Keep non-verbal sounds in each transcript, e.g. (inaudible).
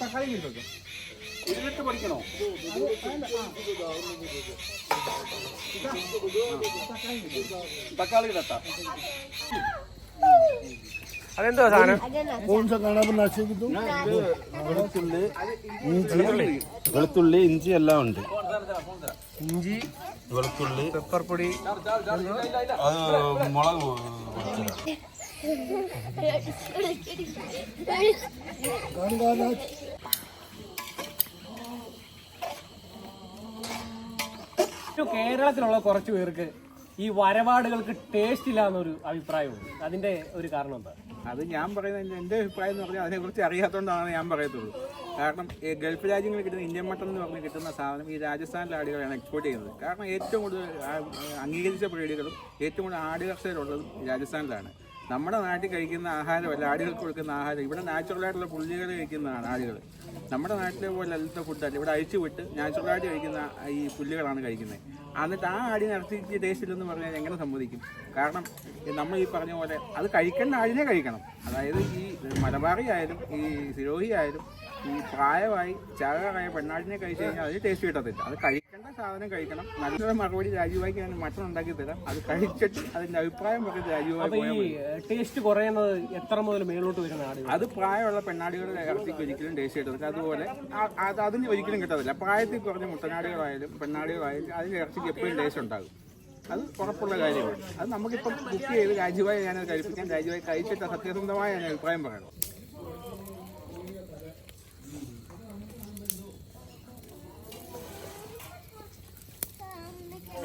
തക്കാളി കിട്ടും ഇരുന്നിട്ട് പഠിക്കണോ? തക്കാളി അതെന്തോ സാധനം? വെളുത്തുള്ളി ഇഞ്ചി വെളുത്തുള്ളി ഇഞ്ചി എല്ലാം ഉണ്ട്. ഇഞ്ചി വെളുത്തുള്ളി പെപ്പർ പൊടി. മുളക് കേരളത്തിലുള്ള കുറച്ച് പേർക്ക് ഈ വരവാടുകൾക്ക് ടേസ്റ്റ് ഇല്ല എന്നൊരു അഭിപ്രായമുണ്ട്. അതിന്റെ ഒരു കാരണം എന്താ? അത് ഞാൻ പറയുന്നത് എന്റെ അഭിപ്രായം എന്ന് പറഞ്ഞാൽ അതിനെക്കുറിച്ച് അറിയാത്തതുകൊണ്ടാണ് ഞാൻ പറയത്തുള്ളൂ. കാരണം ഗൾഫ് രാജ്യങ്ങളിൽ കിട്ടുന്ന ഇന്ത്യൻ മട്ടൺ എന്ന് പറഞ്ഞ് കിട്ടുന്ന സാധനം ഈ രാജസ്ഥാനിലെ ആടുകളാണ് എക്സ്പോർട്ട് ചെയ്യുന്നത്. കാരണം ഏറ്റവും കൂടുതൽ അംഗീകരിച്ച ബ്രീഡുകളും ഏറ്റവും കൂടുതൽ ആടുകർഷകരുള്ളതും രാജസ്ഥാനിലാണ്. നമ്മുടെ നാട്ടിൽ കഴിക്കുന്ന ആഹാരമല്ല ആടുകൾക്ക് കൊടുക്കുന്ന ആഹാരം. ഇവിടെ നാച്ചുറലായിട്ടുള്ള പുള്ളികൾ കഴിക്കുന്നതാണ് ആടുകൾ. നമ്മുടെ നാട്ടിലെ പോലെ അല്ലാത്ത ഫുഡല്ല ഇവിടെ അഴിച്ചു വിട്ട് നാച്ചുറലായിട്ട് കഴിക്കുന്ന ഈ പുല്ലുകളാണ് കഴിക്കുന്നത്. എന്നിട്ട് ആ ആടിനെ ഇറച്ചിക്ക് ടേസ്റ്റ് ഇല്ലെന്ന് പറഞ്ഞാൽ എങ്ങനെ സമ്മതിക്കും? കാരണം നമ്മൾ ഈ പറഞ്ഞ പോലെ അത് കഴിക്കേണ്ട ആടിനെ കഴിക്കണം. അതായത് ഈ മലബാറി ആയാലും ഈ സിരോഹി ആയാലും ഈ പ്രായമായി ചാകാറായ പെണ്ണാടിനെ കഴിച്ചു കഴിഞ്ഞാൽ അതിന് ടേസ്റ്റ് കിട്ടത്തില്ല. അത് കഴിക്കേണ്ട സാധനം കഴിക്കണം. നല്ലൊരു മറുപടി രാജുവായിക്ക് ഞാൻ മട്ടൺ ഉണ്ടാക്കി തരാം. അത് കഴിച്ചിട്ട് അതിന്റെ അഭിപ്രായം പറഞ്ഞ് രാജുവായി ടേസ്റ്റ് കുറയുന്നത് എത്ര മുതൽ മേലോട്ട് വരുന്ന അത് പ്രായമുള്ള പെണ്ണാടികളുടെ ഇറച്ചിക്ക് ഒരിക്കലും ടേസ്റ്റ് കിട്ടത്തില്ല. അതുപോലെ അത് അതിന് ഒരിക്കലും കിട്ടത്തില്ല. പ്രായത്തിൽ കുറഞ്ഞ മുട്ടനാടികളായാലും പെണ്ണാടികളായാലും അതിന്റെ ഇറച്ചിക്ക് എപ്പോഴും ടേസ്റ്റ് ഉണ്ടാകും. അത് ഉറപ്പുള്ള കാര്യമാണ്. അത് നമുക്കിപ്പം ബുക്ക് ചെയ്ത് രാജുവായി ഞാനത് കഴിപ്പിക്കാൻ രാജുവായി കഴിച്ചിട്ട് സത്യസന്ധമായ ഞാൻ അഭിപ്രായം പറയണം.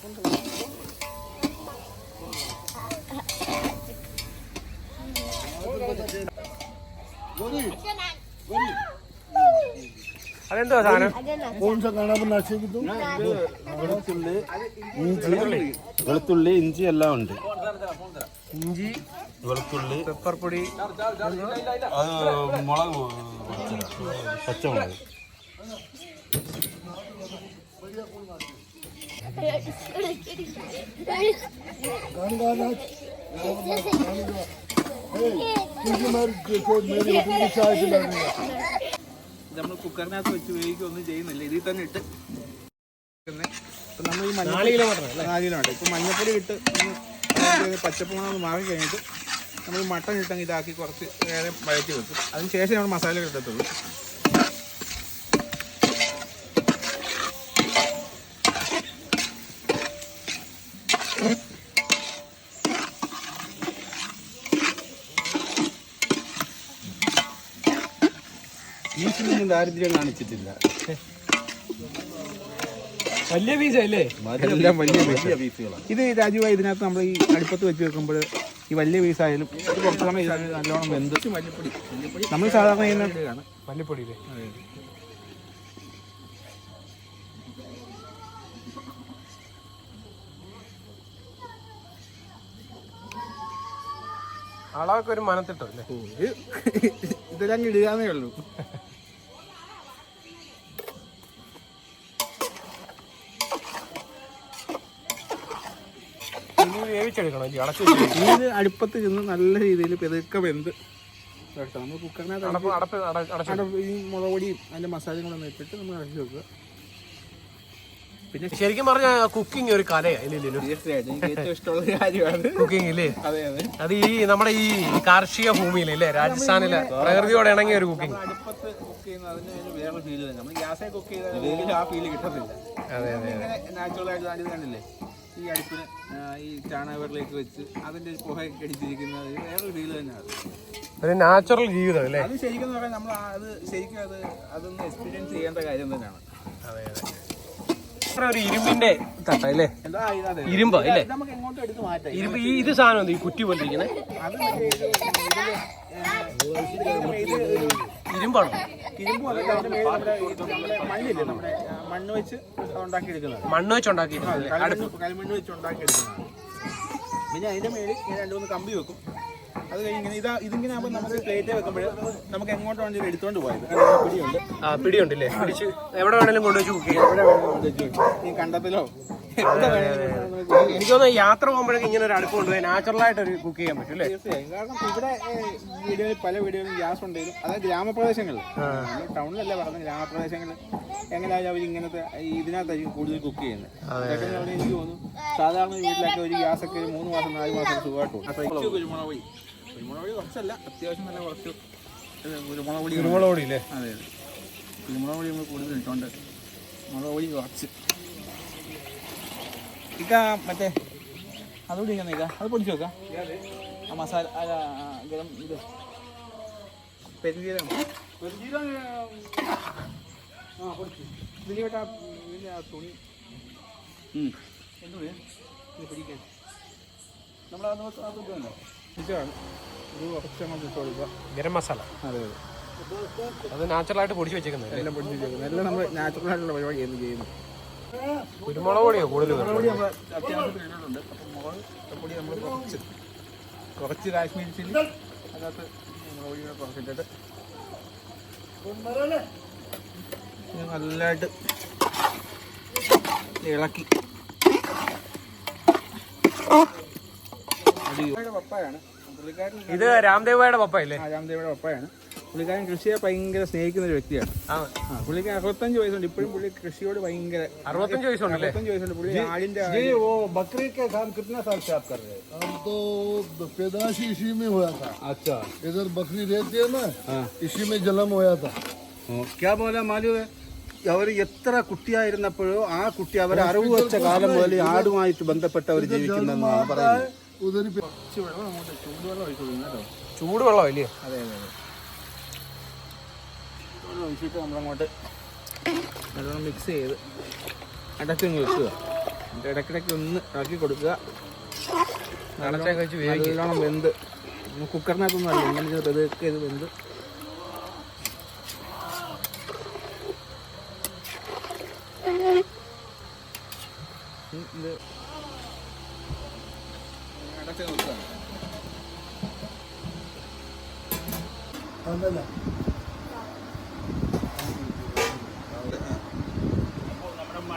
സ്പൂൺ അതെന്തോ സാധനം? വെളുത്തുള്ളി ഇഞ്ചി വെളുത്തുള്ളി ഇഞ്ചി എല്ലാം ഉണ്ട്. ഇഞ്ചി വെളുത്തുള്ളി പെപ്പർ പൊടി മുളക് പച്ചമുളക്. നമ്മൾ കുക്കറിനകത്ത് വെച്ച് വേവിക്കൊന്നും ചെയ്യുന്നില്ല. ഇതിൽ തന്നെ ഇട്ട് നമ്മൾ ഈ നാല് കിലോ നാല് കിലോ ഉണ്ട് ഇപ്പം മഞ്ഞപ്പൊടി ഇട്ട് പച്ചപ്പുണന്ന് മാറി കഴിഞ്ഞിട്ട് നമ്മൾ മട്ടൺ ഇട്ടങ്ങ് ഇതാക്കി കുറച്ച് നേരം വഴറ്റി വെക്കും. അതിന് ശേഷം നമ്മൾ മസാല ഇടത്തുള്ളൂ. ബീച്ചിലൊന്നും ദാരിദ്ര്യം കാണിച്ചിട്ടില്ല. വലിയ പീസ അല്ലേ? എല്ലാം വലിയ വലിയ പീസുകളാണ് ഇത് രാജുവായി ഇതിനകത്ത് നമ്മൾ ഈ അടുപ്പത്ത് വെച്ച് വെക്കുമ്പോൾ ഈ വലിയ പീസായാലും ഇത് കുറച്ച് സമയം ഇതിനകത്ത് നല്ലോണം വെന്ത് മല്ലിപ്പൊടി. നമ്മൾ സാധാരണ ചെയ്യുന്ന മല്ലിപ്പൊടി അളവൊക്കെ ഒരു മനത്തിട്ടോ അല്ലേ? ഇതെല്ലാം ഇടുകയെന്നേ ഉള്ളൂ. (laughs) വേവിച്ചെടുക്കണം ഇല്ലേ അടച്ചു ഇത് അടുപ്പത്ത് ചെന്ന് നല്ല രീതിയിൽ പെതുക്കെ വെന്ത് നമ്മൾ കുക്കറിനകത്ത് അടപ്പ് അടപ്പ് അട- ഈ മുളക് പൊടിയും അതിന്റെ മസാലയും കൂടെ ഇട്ടിട്ട് നമ്മൾ അടച്ചു വെക്കുക. പിന്നെ ശരിക്കും പറഞ്ഞ കുക്കിംഗ് ഒരു കലയാണ് കുക്കിംഗ് ഇല്ലേ? അതെ അതെ. അത് ഈ നമ്മുടെ ഈ കാർഷിക ഭൂമിയിൽ ഇല്ലേ രാജസ്ഥാനിലെ പ്രകൃതിയോട് ഇണങ്ങിയ ഒരു കുക്കിംഗ്. അടുപ്പത്ത് കുക്ക് ചെയ്യുന്നത് അതിന് വേറെ ഫീൽ തന്നെ നമ്മൾ ഗ്യാസേ കുക്ക് ചെയ്താൽ ആ ഫീൽ കിട്ടത്തില്ല. അതെ അതെ ഈ അടുപ്പിന് ഈ ചാണകവെള്ളിലേക്ക് വെച്ച് അതിന്റെ ഒരു പുക അടിച്ചിരിക്കുന്നത് ഒരു വേറൊരു ഫീൽ തന്നെയാണ് ഒരു നാച്ചുറൽ ജീവിതം അല്ലേ അത് ശരിക്കും പറഞ്ഞാൽ നമ്മൾ അത് ശരിക്കും അത് അതൊന്ന് എക്സ്പീരിയൻസ് ചെയ്യേണ്ട കാര്യം തന്നെയാണ് അതെ അതെ ഇത്ര ഒരു ഇരുമ്പിന്റെ തട്ട അല്ലേ. ഇരുമ്പ് അല്ലേ നമുക്ക് എങ്ങോട്ടും എടുത്ത് മാറ്റാം ഇരുമ്പ് ഈ ഇത് സാധനം ഈ കുറ്റി പോലെ ഇരിക്കുന്നത് ഇരുമ്പാണോ ഇരുമ്പ് നമ്മുടെ മണ്ണില്ലേ നമ്മുടെ മണ്ണ് വെച്ച് ഉണ്ടാക്കിയെടുക്കുന്നത് മണ്ണ് വെച്ച് ഉണ്ടാക്കിയിട്ടില്ലേ കളിമണ്ണ് വെച്ച് ഉണ്ടാക്കിയെടുക്കുന്നതാണ്. പിന്നെ അതിന്റെ മേളിൽ ഇങ്ങനെ രണ്ട് മൂന്ന് കമ്പി വെക്കും. അത് കഴിഞ്ഞ് ഇതാ ഇതിങ്ങനെ ആകുമ്പോൾ നമുക്ക് പ്ലേറ്റ് വെക്കുമ്പോൾ നമുക്ക് എങ്ങോട്ട് വേണമെങ്കിലും എടുത്തോണ്ട് പോയത്? പിടിയുണ്ട്. ആ പിടിയുണ്ടല്ലേ പിടിച്ച് എവിടെ വേണമെങ്കിലും കൊണ്ടുവച്ച് കുക്ക് ചെയ്യാം. എവിടെ വേണമെങ്കിലും കൊണ്ടുവച്ച്. ഈ കണ്ടത്തിലോ? എനിക്ക് തോന്നുന്നു യാത്ര പോകുമ്പോഴേക്കും ഇങ്ങനെ ഒരു അടുപ്പം കൊണ്ടുപോയി നാച്ചുറൽ ആയിട്ട് ഒരു കുക്ക് ചെയ്യാൻ പറ്റും അല്ലേ? തീർച്ചയായും. കാരണം ഇവിടെ വീഡിയോയിൽ വീടുകളിൽ പല വീഡിയോയിലും ഗ്യാസ് ഉണ്ടെങ്കിലും അതായത് ഗ്രാമപ്രദേശങ്ങളിൽ ടൗണിലല്ല പറഞ്ഞ ഗ്രാമപ്രദേശങ്ങളിൽ എങ്ങനെയായാലും അവർ ഇങ്ങനത്തെ ഈ ഇതിനകത്തായിരിക്കും കൂടുതൽ കുക്ക് ചെയ്യുന്നത്. എനിക്ക് തോന്നുന്നു സാധാരണ വീട്ടിലൊക്കെ ഒരു ഗ്യാസ് ഒക്കെ ഒരു മൂന്ന് മാസം നാല് മാസം സുഖമായിട്ട് കുരുമുളക് പൊടി. കുരുമുളക് പൊടി കുറച്ചല്ല അത്യാവശ്യം നല്ല കുറച്ച് കുരുമുളക് പൊടി കുരുമുളക് പൊടി അല്ലേ അതെ അതെ. കുരുമുളക് പൊടി നമ്മൾ കൂടുതൽ ഇട്ടുണ്ട് മുളക് പൊടി കുറച്ച്. ഇക്ക മറ്റേ അതുകൂടി ഇങ്ങനെ ഇക്ക അത് പൊടിച്ചു വെക്കാം. ആ മസാല ആ, ഗരം ഇത്. പെരുംജീരകം. ആ പൊടിച്ച്. ഇതിന് കേട്ടാ ഇതിന്റെ ആ തുണി. എന്തുണി ഇത് പിടിക്കാൻ. നമ്മളത് അത് ഇതുണ്ടോ ഇതാണ്. ഇത് കുറച്ച് നമ്മൾ ഇട്ട് കൊടുക്കുക. ഗരം മസാല. അതെ അതെ. അത് നാച്ചുറൽ ആയിട്ട് പൊടിച്ച് വെച്ചേക്കുന്നത് എല്ലാം പൊടിച്ച് വെച്ചേക്കുന്നത് എല്ലാം നമ്മൾ നാച്ചുറൽ ആയിട്ടുള്ള പരിപാടി ചെയ്യുന്നു കുരുമുളക് പൊടിയോ കൂടുതൽ പൊടി നമ്മൾ കുറച്ച് കുറച്ച് കാശ്മീരി ചില്ലി അതിനകത്ത് മുളക് പൊടി കുറച്ചിട്ടിട്ട് നല്ലതായിട്ട് ഇളക്കി. ഇത് രാംദേവയുടെ പപ്പ അല്ലേ ആ രാംദേവിടെ പപ്പായാണ്. പുള്ളിക്കാരൻ കൃഷിയെ ഭയങ്കര സ്നേഹിക്കുന്ന ഒരു വ്യക്തിയാണ് ആ ആ പുള്ളിക്ക് അറുപത്തഞ്ച് വയസ്സുണ്ട് ഇപ്പോഴും പുള്ളി കൃഷിയോട് ഭയങ്കര അറുപത്തഞ്ച് വയസ്സുണ്ടല്ലേ അറുപത്തഞ്ച് വയസ്സുണ്ട് പുള്ളി ആടിന്റെ जी वो बकरी के काम कितना साल से आप कर रहे हैं हम तो पैदाश इसी में हुआ था अच्छा इधर बकरी रहती है ना इसी में जन्म हुआ था क्या बोला मालूम है അവർ എത്ര കുട്ടിയായിരുന്നപ്പോഴോ ആ കുട്ടി അവർ അറിവ് വെച്ച കാലം മുതൽ ഈ ആടുമായിട്ട് ബന്ധപ്പെട്ട് അവർ ജീവിക്കുന്നതെന്നാണ് പറയുന്നത് उधर ही पे- കുറച്ച് വെള്ളം അങ്ങോട്ട് ചൂടുവെള്ളം ഒഴിച്ചു കൊടുക്കണം കേട്ടോ ചൂടുവെള്ളം അല്ലേ അതെ അതെ അതെ ചൂടുവെള്ളം ഒഴിച്ചിട്ട് നമ്മളങ്ങോട്ട് നല്ലോണം മിക്സ് ചെയ്ത് അടച്ചങ്ങ് വെക്കുക. എന്നിട്ട് ഇടയ്ക്കിടയ്ക്ക് ഒന്ന് ഇളക്കി കൊടുക്കുക. നല്ലോണം വെന്ത്. കുക്കറിനകത്തൊന്നും അല്ല ഇങ്ങനെ ഇത് ചെയ്ത് ഇത് വെന്ത്. ഇത് അടച്ച്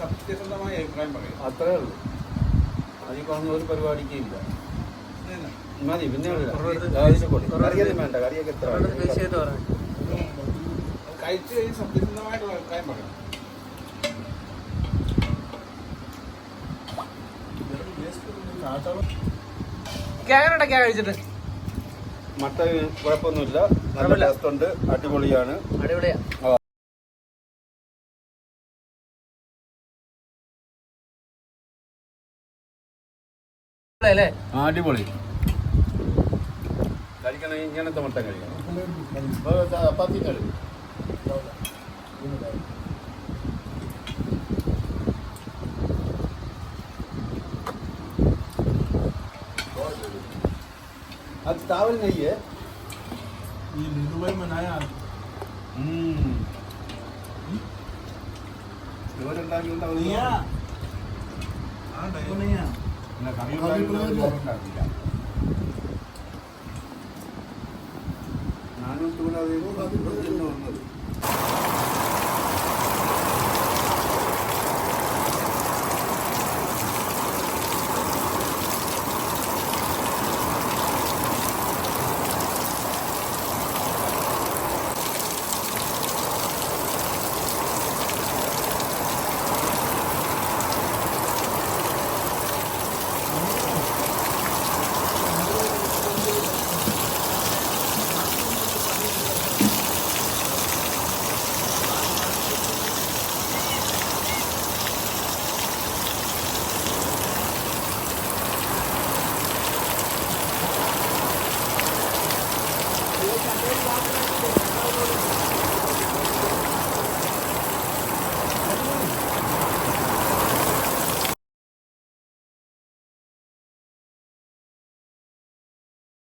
സത്യസന്ധമായ അഭിപ്രായം പറയും അത്രേ ഉള്ളൂ. അതിൽ പറഞ്ഞ ഒരു പരിപാടിക്കും ഇല്ല. മതി പിന്നെ വേണ്ട കറിയൊക്കെ എത്ര കഴിച്ചു കഴിഞ്ഞ് സത്യസന്ധമായിട്ടുള്ള അഭിപ്രായം പറയാം എങ്ങനെയുണ്ടൊക്കെയാ കഴിച്ചിട്ട്? മട്ട കുഴപ്പമൊന്നുമില്ല. നല്ല ടേസ്റ്റ് ഉണ്ട്. അടിപൊളിയാണ്. അടിപൊളിയാ. അല്ലേ അടിപൊളി കഴിക്കണമെങ്കിൽ ഇങ്ങനത്തെ മട്ടൻ കഴിക്കണം പത്തി കഴിക്കും आज चावल नहीं है ये नीलू भाई मनाया ഇവരുണ്ടാക്കിയുള്ള ഒരു नहीं है ഞാനും വന്നത്.